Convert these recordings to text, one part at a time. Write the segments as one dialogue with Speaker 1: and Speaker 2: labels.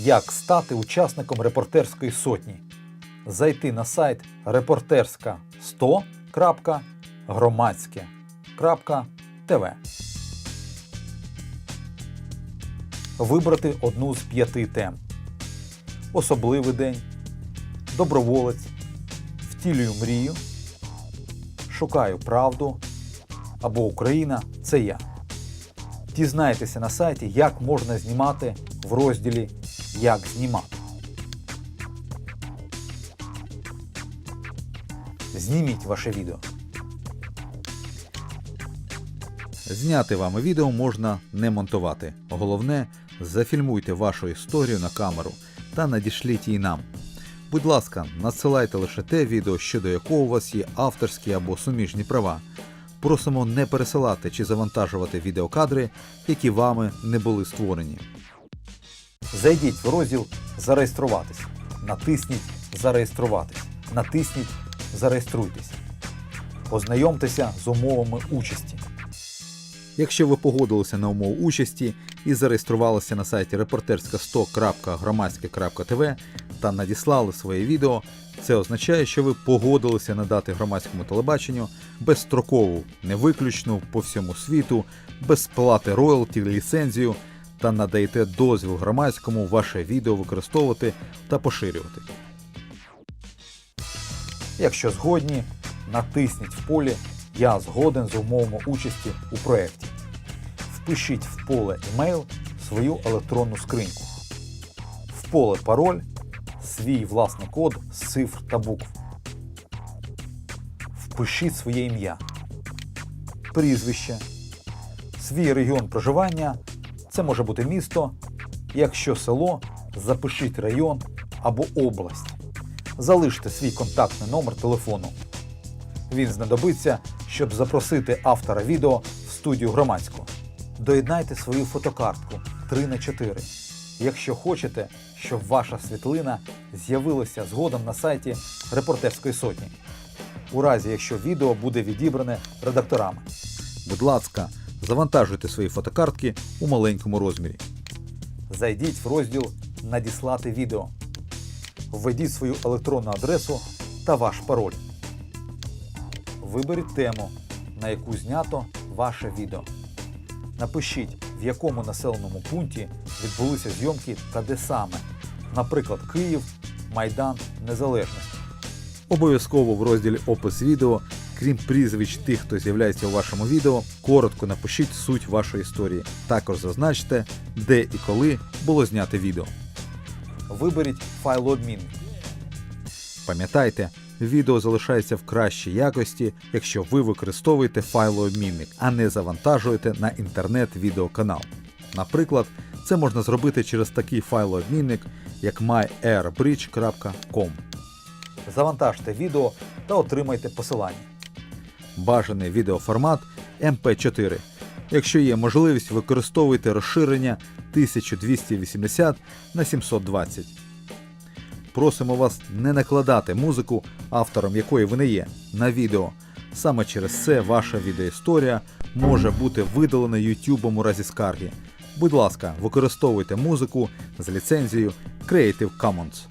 Speaker 1: Як стати учасником репортерської сотні? Зайти на сайт репортерська 100.громадське.тв. Вибрати одну з п'яти тем. Особливий день, доброволець, втілюю мрію, шукаю правду або Україна це я. Дізнайтеся на сайті, як можна знімати в розділі Як знімати. Зніміть ваше відео.
Speaker 2: Зняти вами відео можна не монтувати. Головне, зафільмуйте вашу історію на камеру та надішліть її нам. Будь ласка, надсилайте лише те відео, щодо якого у вас є авторські або суміжні права. Просимо не пересилати чи завантажувати відеокадри, які вами не були створені.
Speaker 1: Зайдіть в розділ Зареєструватись. Натисніть Зареєструватись. Натисніть Зареєструйтесь. Познайомтеся з умовами участі.
Speaker 2: Якщо ви погодилися на умову участі і зареєструвалися на сайті reporterska100.громадське.тв та надіслали своє відео, це означає, що ви погодилися надати громадському телебаченню безстрокову, невиключну по всьому світу, без сплати роялті, ліцензію та надаєте дозвіл громадському ваше відео використовувати та поширювати.
Speaker 1: Якщо згодні, натисніть в полі Я згоден з умовами участі у проєкті. Впишіть в поле емейл свою електронну скриньку. В поле пароль свій власний код з цифр та букв. Впишіть своє ім'я, прізвище, свій регіон проживання. Це може бути місто. Якщо село, запишіть район або область. Залиште свій контактний номер телефону. Він знадобиться, щоб запросити автора відео в студію громадську. Доєднайте свою фотокартку 3 на 4 якщо хочете, щоб ваша світлина з'явилася згодом на сайті репортерської сотні. У разі, якщо відео буде відібране редакторами.
Speaker 2: Будь ласка, завантажуйте свої фотокартки у маленькому розмірі.
Speaker 1: Зайдіть в розділ Надіслати відео. Введіть свою електронну адресу та ваш пароль. Виберіть тему, на яку знято ваше відео. Напишіть, в якому населеному пункті відбулися зйомки та де саме. Наприклад, Київ, Майдан Незалежності.
Speaker 2: Обов'язково в розділі Опис відео, крім прізвищ тих, хто з'являється у вашому відео, коротко напишіть суть вашої історії. Також зазначте, де і коли було знято відео.
Speaker 1: Виберіть файлообмінник.
Speaker 2: Пам'ятайте, відео залишається в кращій якості, якщо ви використовуєте файлообмінник, а не завантажуєте на інтернет-відеоканал. Наприклад, це можна зробити через такий файлообмінник, як myairbridge.com.
Speaker 1: Завантажте відео та отримайте посилання.
Speaker 2: Бажаний відеоформат MP4. Якщо є можливість, використовуйте розширення 1280 на 720. Просимо вас не накладати музику, автором якої ви не є, на відео. Саме через це ваша відеоісторія може бути видалена YouTube у разі скарги. Будь ласка, використовуйте музику з ліцензією Creative Commons.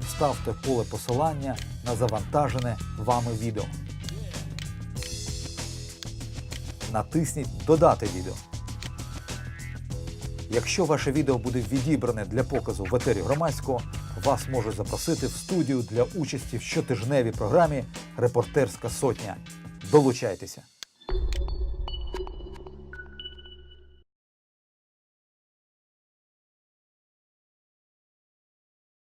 Speaker 1: Вставте поле посилання на завантажене вами відео. Натисніть Додати відео. Якщо ваше відео буде відібране для показу в етері громадського, вас можуть запросити в студію для участі в щотижневій програмі Репортерська сотня. Долучайтеся!